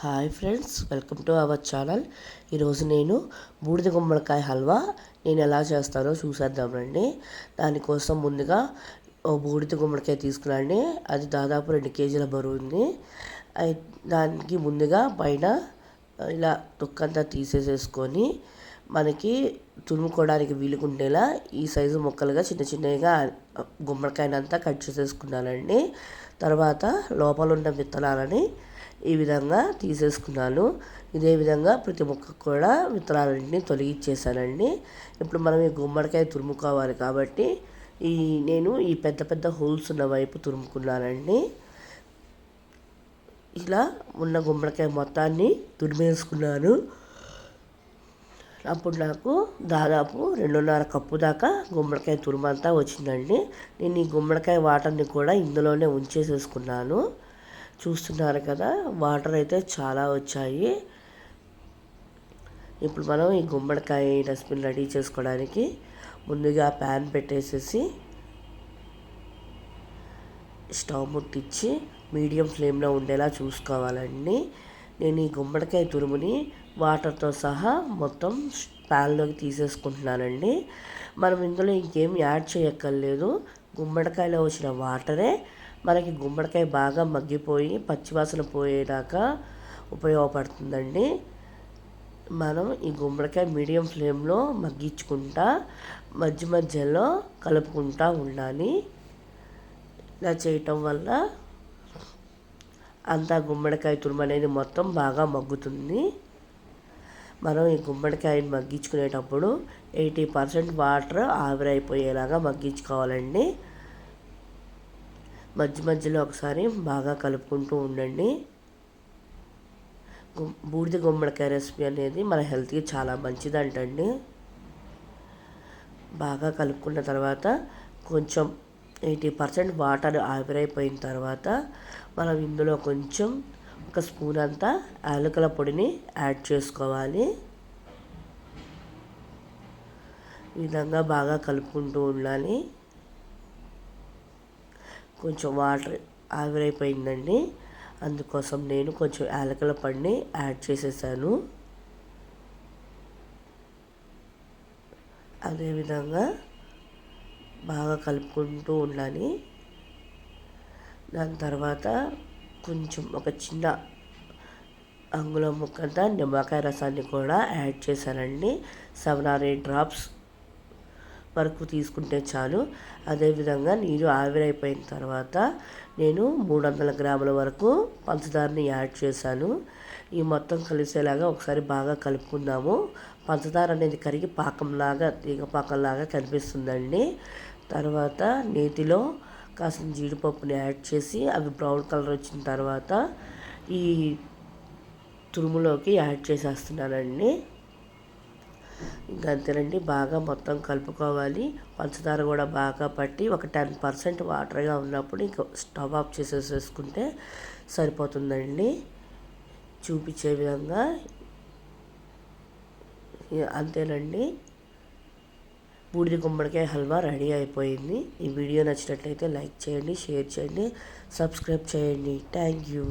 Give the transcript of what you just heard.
Hi friends welcome to our channel ఈరోజు నేను బూడిద గుమ్మడికాయ హల్వా నేను ఎలా చేస్తానో చూసేద్దాం రండి. దానికోసం ముందుగా ఓ బూడిద గుమ్మడికాయ తీసుకురండి. అది దాదాపు రెండు కేజీల బరువు ఉంది. దానికి ముందుగా పైన ఇలా తొక్కంతా తీసేసేసుకొని మనకి తురుముకోవడానికి వీలుకుండేలా ఈ సైజు ముక్కలుగా చిన్న చిన్నగా గుమ్మడికాయనంతా కట్ చేసేసుకున్నానండి. తర్వాత లోపల ఉన్న విత్తనాలని ఈ విధంగా తీసేసుకున్నాను. ఇదే విధంగా ప్రతి ముక్క కూడా విత్తనాలన్నింటినీ తొలగించేసానండి ఇప్పుడు మనం ఈ గుమ్మడికాయ తురుముకోవాలి కాబట్టి ఈ నేను ఈ పెద్ద పెద్ద హోల్స్ ఉన్న వైపు తురుముకున్నానండి. ఇలా ఉన్న గుమ్మడికాయ మొత్తాన్ని తురిమేసుకున్నాను. అప్పుడు నాకు దాదాపు రెండున్నర కప్పు దాకా గుమ్మడికాయ తురుమంతా వచ్చిందండి. నేను ఈ గుమ్మడికాయ వాటర్ని కూడా ఇందులోనే ఉంచేసేసుకున్నాను. చూస్తున్నారు కదా వాటర్ అయితే చాలా వచ్చాయి. ఇప్పుడు మనం ఈ గుమ్మడికాయ డస్ట్బిన్ రెడీ చేసుకోవడానికి ముందుగా ప్యాన్ పెట్టేసేసి స్టవ్ ముట్టించి మీడియం ఫ్లేమ్లో ఉండేలా చూసుకోవాలండి. నేను ఈ గుమ్మడికాయ తురుముని వాటర్తో సహా మొత్తం ప్యాన్లోకి తీసేసుకుంటున్నానండి. మనం ఇందులో ఇంకేం యాడ్ చేయక్కర్లేదు. గుమ్మడికాయలో వచ్చిన వాటరే మనకి గుమ్మడికాయ బాగా మగ్గిపోయి పచ్చివాసన పోయేదాకా ఉపయోగపడుతుందండి. మనం ఈ గుమ్మడికాయ మీడియం ఫ్లేమ్లో మగ్గించుకుంటా మధ్య మధ్యలో కలుపుకుంటా ఉండాలి. ఇలా చేయటం వల్ల అంతా గుమ్మడికాయ తురుము అనేది మొత్తం బాగా మగ్గుతుంది. మనం ఈ గుమ్మడికాయని మగ్గించుకునేటప్పుడు ఎయిటీ పర్సెంట్ వాటర్ ఆవిరైపోయేలాగా మగ్గించుకోవాలండి. మధ్య మధ్యలో ఒకసారి బాగా కలుపుకుంటూ ఉండండి. బూడిద గుమ్మడికాయ రెసిపీ అనేది మన హెల్త్కి చాలా మంచిదంటండి. బాగా కలుపుకున్న తర్వాత కొంచెం ఎయిటీ పర్సెంట్ వాటర్ ఆవిరైపోయిన తర్వాత మనం ఇందులో కొంచెం ఒక స్పూన్ అంతా యాలకుల పొడిని యాడ్ చేసుకోవాలి. ఈ విధంగా బాగా కలుపుకుంటూ ఉండాలి. కొంచెం వాటర్ ఆవిరైపోయిందండి. అందుకోసం నేను కొంచెం యాలకల పండుని యాడ్ చేసేసాను. అదేవిధంగా బాగా కలుపుకుంటూ ఉండాలి. దాని తర్వాత కొంచెం ఒక చిన్న అంగుళం ముక్కంత నిమ్మకాయ రసాన్ని కూడా యాడ్ చేశానండి. సెవెన్ ఆర్ ఎయిట్ డ్రాప్స్ వరకు తీసుకుంటే చాలు. అదేవిధంగా నీరు ఆవిరైపోయిన తర్వాత నేను మూడు వందల గ్రాముల వరకు పంచదారని యాడ్ చేశాను. ఈ మొత్తం కలిసేలాగా ఒకసారి బాగా కలుపుకుందాము. పంచదార అనేది కరిగి పాకంలాగా తీగ పాకంలాగా కనిపిస్తుందండి. తర్వాత నేతిలో కాసిన జీడిపప్పుని యాడ్ చేసి అవి బ్రౌన్ కలర్ వచ్చిన తర్వాత ఈ తురుములోకి యాడ్ చేసేస్తున్నానండి. ఇంకా అంతేనండి బాగా మొత్తం కలుపుకోవాలి. పంచదార కూడా బాగా పట్టి ఒక టెన్ పర్సెంట్ వాటర్గా ఉన్నప్పుడు ఇంకా స్టవ్ ఆఫ్ చేసేసేసుకుంటే సరిపోతుందండి. చూపించే విధంగా అంతేనండి. బూడిద గుమ్మడికాయ హల్వా రెడీ అయిపోయింది. ఈ వీడియో నచ్చినట్లయితే లైక్ చేయండి షేర్ చేయండి సబ్స్క్రైబ్ చేయండి. Thank you.